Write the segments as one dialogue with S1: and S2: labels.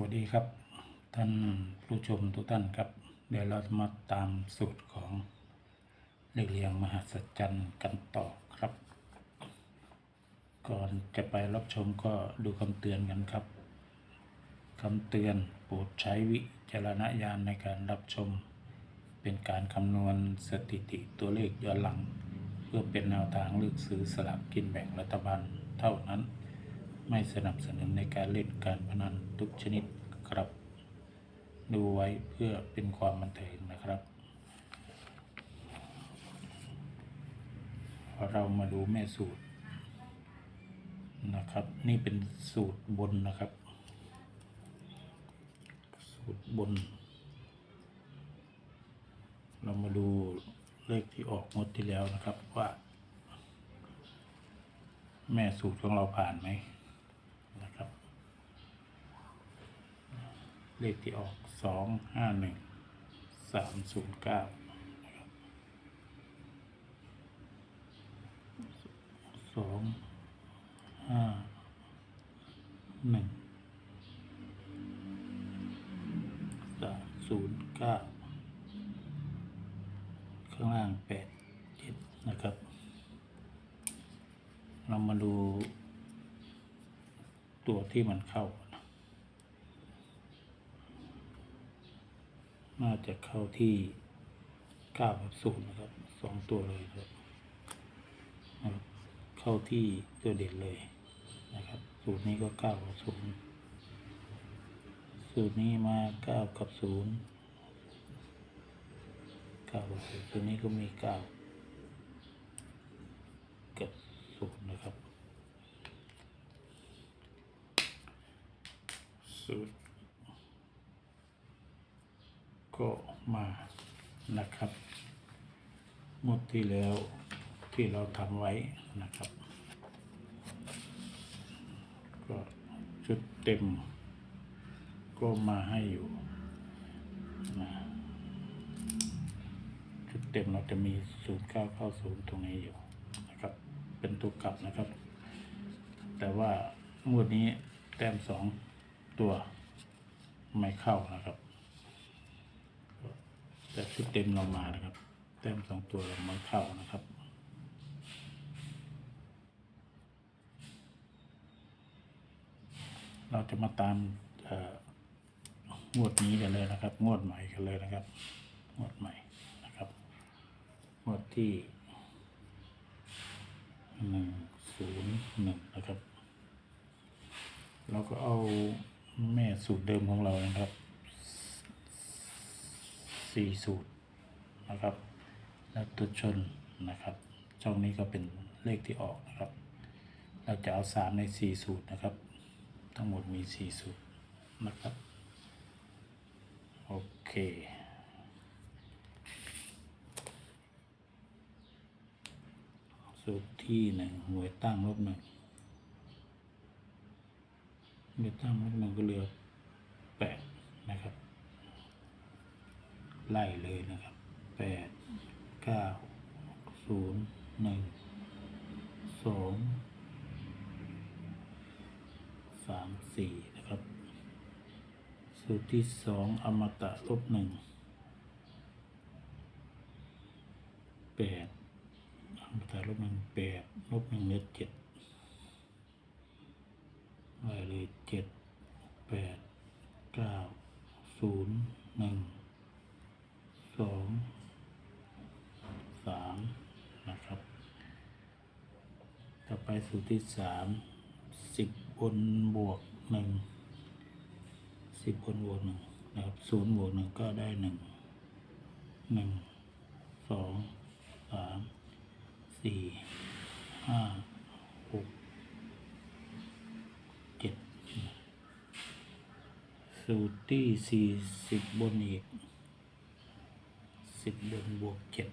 S1: วัสดีครับ ท่านผู้ชมทุกท่านครับ เดี๋ยวเราจะมาตามสูตรของเลขเรียงมหัศจรรย์กันต่อครับ ก่อนจะไปรับชมก็ดูคำเตือนกันครับคำเตือนโปรดใช้วิจารณญาณในการรับชม เป็นการคำนวณสถิติตัวเลขย้อนหลัง เพื่อเป็นแนวทางเลือกซื้อสลากกินแบ่งรัฐบาลเท่านั้น ไม่สนับสนุนในการเล่นการพนันทุกชนิดครับ ดูไว้เพื่อเป็นความบันเทิงนะครับ เรามาดูแม่สูตรนะครับ นี่เป็นสูตรบนนะครับ สูตรบน เรามาดูเลขที่ออกงดที่แล้วนะครับว่า แม่สูตรของเราผ่านไหมนะครับ เลขที่ออกสองห้าหนึ่งสามศูนย์เก้าสองห้าหนึ่งสามศูนย์เก้าข้างล่างแปดเจ็ดนะครับ เรามาดูตัวที่มันเข้า น่าจะเข้าที่เก้ากับศูนย์นะครับสองตัวเลยครับนะครับเข้าที่ตัวเด่นเลยนะครับ สูตรนี้ก็เก้ากับศูนย์สูตรนี้มาเก้ากับศูนย์เก้ากับศูนย์สูตรนี้ก็มีเก้ากับศูนย์นะครับศูนย์ ก็มานะครับ หมดที่แล้วที่เราทำไว้นะครับ ก็ชุดเต็ม ก็มาให้อยู่นะชุดเต็มเราจะมีศูนย์เก้าเข้าศูนย์ตรงนี้อยู่นะครับ เป็นตัวกลับนะครับ แต่ว่างวดนี้แต้มสองตัวไม่เข้านะครับ แต่ชุดเต็มเรามานะครับ แต้มสองตัวเราไม่เข้านะครับเราจะมาตามงวดนี้กันเลยนะครับ งวดใหม่กันเลยนะครับ งวดใหม่นะครับ งวดที่หนึ่งศูนย์หนึ่งนะครับ เราก็เอาแม่สูตรเดิมของเรานะครับ สี่สูตรนะครับ แล้วตัวชนนะครับ ช่องนี้ก็เป็นเลขที่ออกนะครับ เราจะเอาสามในสี่สูตรนะครับ ทั้งหมดมีสี่สูตรนะครับ โอเคสูตรที่หนึ่งหน่วยตั้งลบหนึ่งหน่วยตั้งลบหนึ่งก็เหลือแปดนะครับ ไล่เลยนะครับแปดเก้าศูนย์หนึ่งสองสามสี่นะครับ สูตรที่สองอมตะลบหนึ่งแปดอัมตาลบหนึ่งแปดลบหนึ่งเหลือเจ็ดไว้เลยเจ็ดแปดเก้าศูนย์หนึ่งสองสามนะครับ ต่อไป สูตรที่สามสิบบนบวกหนึ่งสิบบนบวกหนึ่งนะครับศูนย์บวกหนึ่งก็ได้หนึ่งหนึ่งสองสามสี่ห้าหกเจ็ดสูตรที่สี่สิบบนอีกสิบบนบวกเจ็ด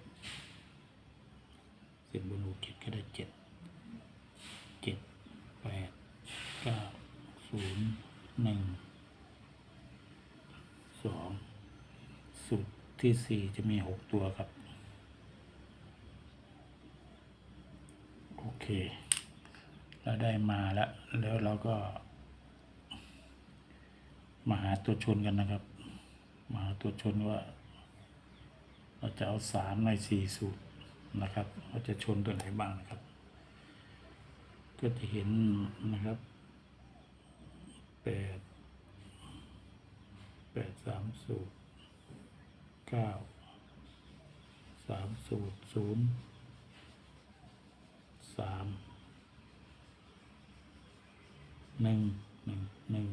S1: สิบบนบวกเจ็ดก็ได้เจ็ดเจ็ด แปดเก้าศูนย์หนึ่งสองสูตรที่สี่จะมีหกตัวครับ โอเค เราได้มาแล้ว แล้วเราก็ มาหาตัวชนกันนะครับ มาหาตัวชนว่า เราจะเอาสามในสี่สูตรนะครับว่าจะชนตัวไหนบ้างนะครับ ก็จะเห็นนะครับแปดแปดสามสูตรเก้าสามสูตรศูนย์สามหนึ่งหนึ่งหนึ่ง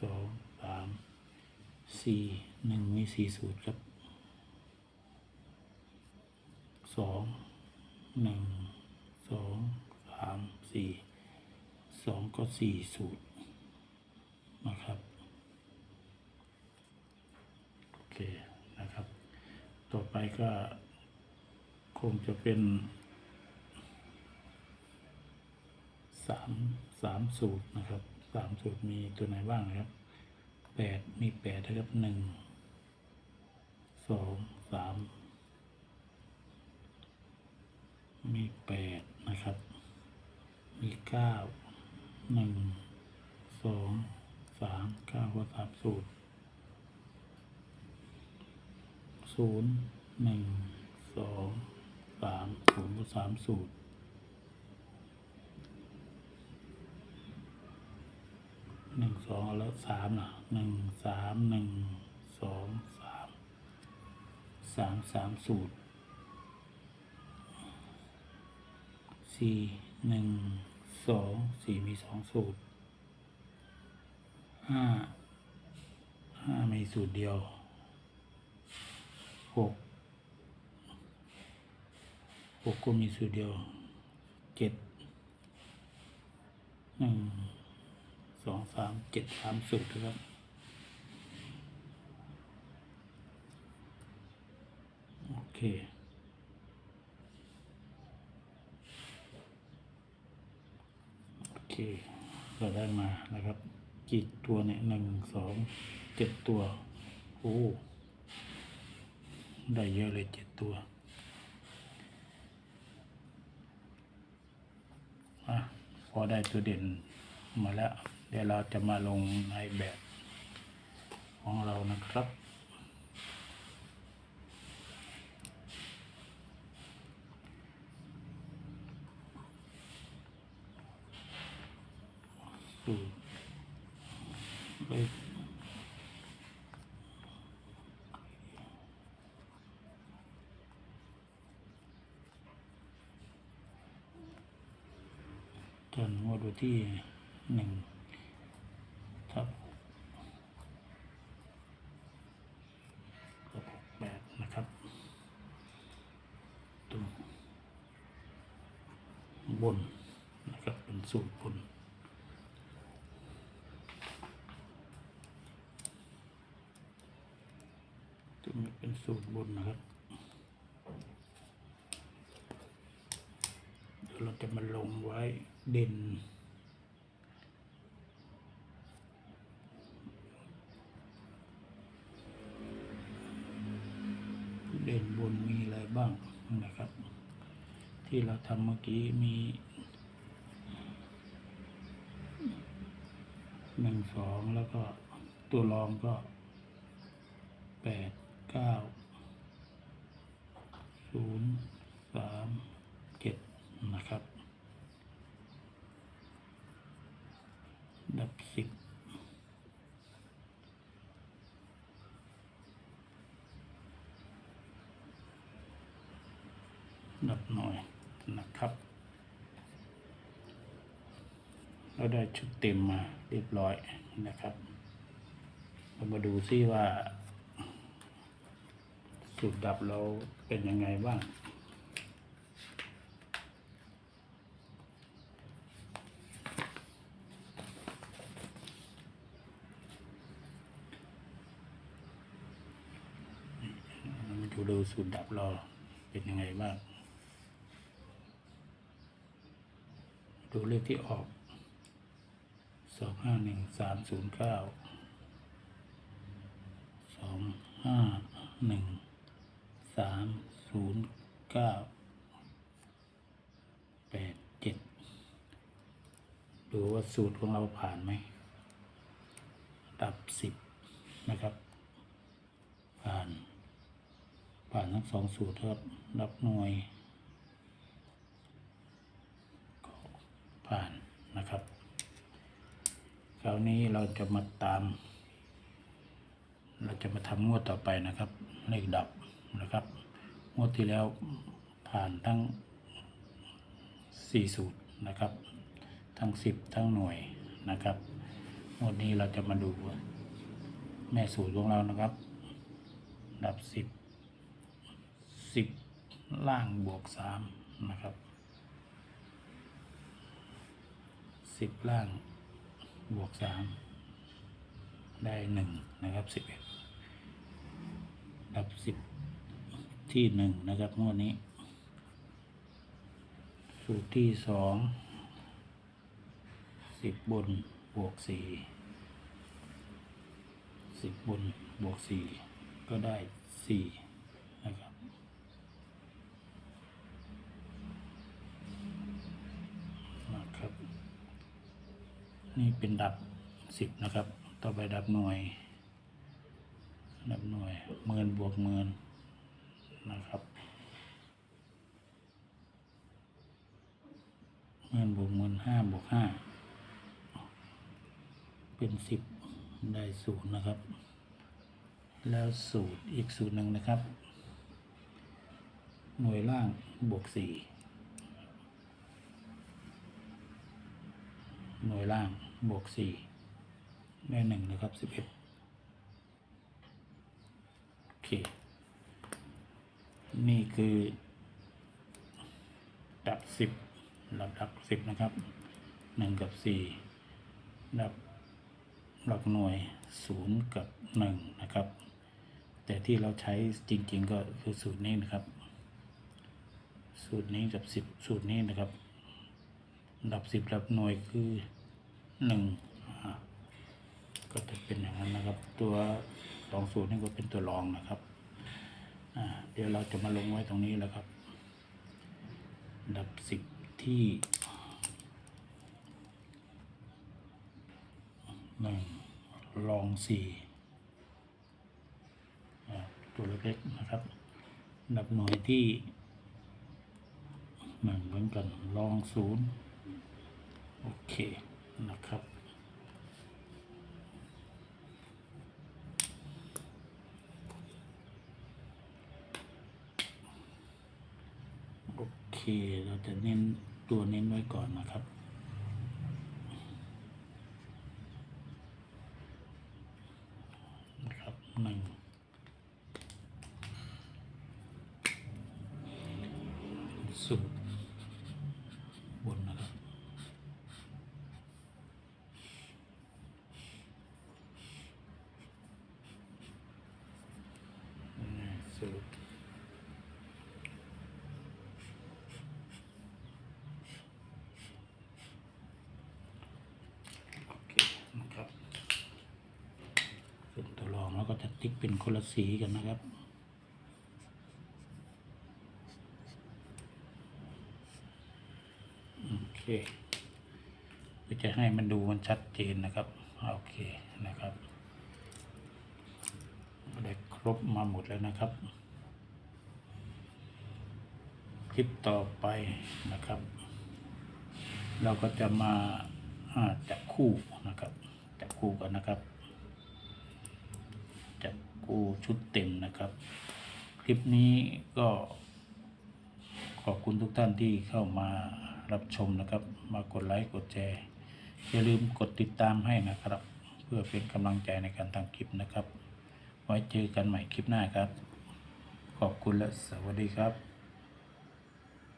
S1: สองสามสี่หนึ่งมีสี่สูตรครับสองหนึ่งสองสาม สี่สองก็สี่สูตรนะครับ โอเคนะครับ ต่อไปก็คงจะเป็นสามสามสูตรนะครับสามสูตรมีตัวไหนบ้างนะครับแปดมีแปดนะครับหนึ่งสองสามมีแปดนะครับ มีเก้าหนึ่งสองสามเก้าก็สามสูตรศูนย์หนึ่งสองสามศูนย์ก็สามสูตรหนึ่งสองแล้วสามล่ะหนึ่งสามหนึ่งสองสามสามสามสูตรสี่ หนึ่งสองสี่มีสองสูตรห้าห้ามีสูตรเดียวหกหกก็มีสูตรเดียวเจ็ดหนึ่งสองสามเจ็ดสามสูตรครับโอเค โอ เคเราได้มานะครับ กี่ตัวเนี่ยหนึ่งสองเจ็ดตัว โอ้ได้เยอะเลยเจ็ดตัวอพอได้ตัวเด่นมาแล้ว เดี๋ยวเราจะมาลงในแบบของเรานะครับ ตรเลขจนงวดวันที่หนึ่งทับหกแปดนะครับตรงบนนะครับเป็นสูตรบนตรงนี้เป็น สูตรบนนะครับเดี๋ยวเราจะมาลงไว้เด่น เด่นบนมีอะไรบ้างนะครับ ที่เราทำเมื่อกี้มีหนึ่งสองแล้วก็ตัวรองก็แปดเก้าศูนย์สามเจ็ดนะครับ ดับสิบ ดับหน่อยนะครับ เราได้ชุดเต็มมาเรียบร้อยนะครับ เรามาดูซิว่า สูตรดับเราเป็นยังไงบ้างมาดูดูสูตรดับเราเป็นยังไงบ้าง ดูเลขที่ออกสองห้าหนึ่งสามศูนย์เก้าสองห้าหนึ่งสามศูนย์เก้าแปดเจ็ดดูว่าสูตรของเราผ่านไหมดับสิบนะครับ ผ่าน ผ่านทั้งสองสูตรครับรับหน่วยก็ผ่านนะครับ ค ราวนี้เราจะมาตาม เราจะมาทำงวดต่อไปนะครับเลขดับนะครับ งวดที่แล้วผ่านทั้ง 4 สูตรนะครับ ทั้ง 10 ทั้งหน่วยนะครับ งวดนี้เราจะมาดูแม่สูตรของเรานะครับ ดับ 10 10 ล่างบวก 3 นะครับ 10 ล่าง บวก3ได้1นะครับ11ดับ10ที่1นะครับงวดนี้ สูตรที่สองสิบบนบวกสี่สิบบนบวกสี่ก็ได้สี่นะครับ นะครับ นี่เป็นดับสิบนะครับ ต่อไปดับหน่วย ดับหน่วยหมื่นบวกหมื่นนะครับหมื่นบวกหมื่นห้าบวกห้าเป็นสิบได้ศูนย์นะครับ แล้วสูตรอีกสูตรหนึ่งนะครับ หน่วยล่างบวกสี่หน่วยล่าง บวกสี่ได้หนึ่งนะครับสิบเอ็ดโอเค นี่คือ ดับสิบหลับดับสิบนะครับหนึ่งกับสี่ดับหลักหน่วยศูนย์กับหนึ่งนะครับ แต่ที่เราใช้จริง ๆ ก็คือสูตรนี้นะครับ สูตรนี้กับสิบสูตรนี้นะครับ ดับสิบดับหน่วยคือ หนึ่งอ่าก็จะเป็นอย่างนั้นนะครับ ตัวสองสูตรนี้ก็เป็นตัวรองนะครับอ่าเดี๋ยวเราจะมาลงไว้ตรงนี้แล้วครับ ดับสิบที่หนึ่งรองสี่อ่าตัวเล็กๆนะครับ ดับหน่วยที่หนึ่งเหมือนกันรองศูนย์โอเค นะครับโอเคเราจะเน้นตัวเน้นไว้ก่อนนะครับนะครับหนึ่งสูตรบนนะครับ นี่สูตร โอเคนะครับเป็นตัวรองแล้ว ก็จะติ๊กเป็นคนละสีกันนะครับ โอเคเพื่อจะให้มันดูมันชัดเจนนะครับ โอเคนะครับได้ครบมาหมดแล้วนะครับ คลิปต่อไปนะครับ เราก็จะมาจับคู่นะครับ จับคู่กันนะครับ จับกูชุดเต็มนะครับ คลิปนี้ก็ขอบคุณทุกท่านที่เข้ามารับชมนะครับ มากดไลค์กดแชร์อย่าลืมกดติดตามให้นะครับ เพื่อเป็นกำลังใจในการทำคลิปนะครับ ไว้เจอกันใหม่คลิปหน้าครับ ขอบคุณและสวัสดีครับ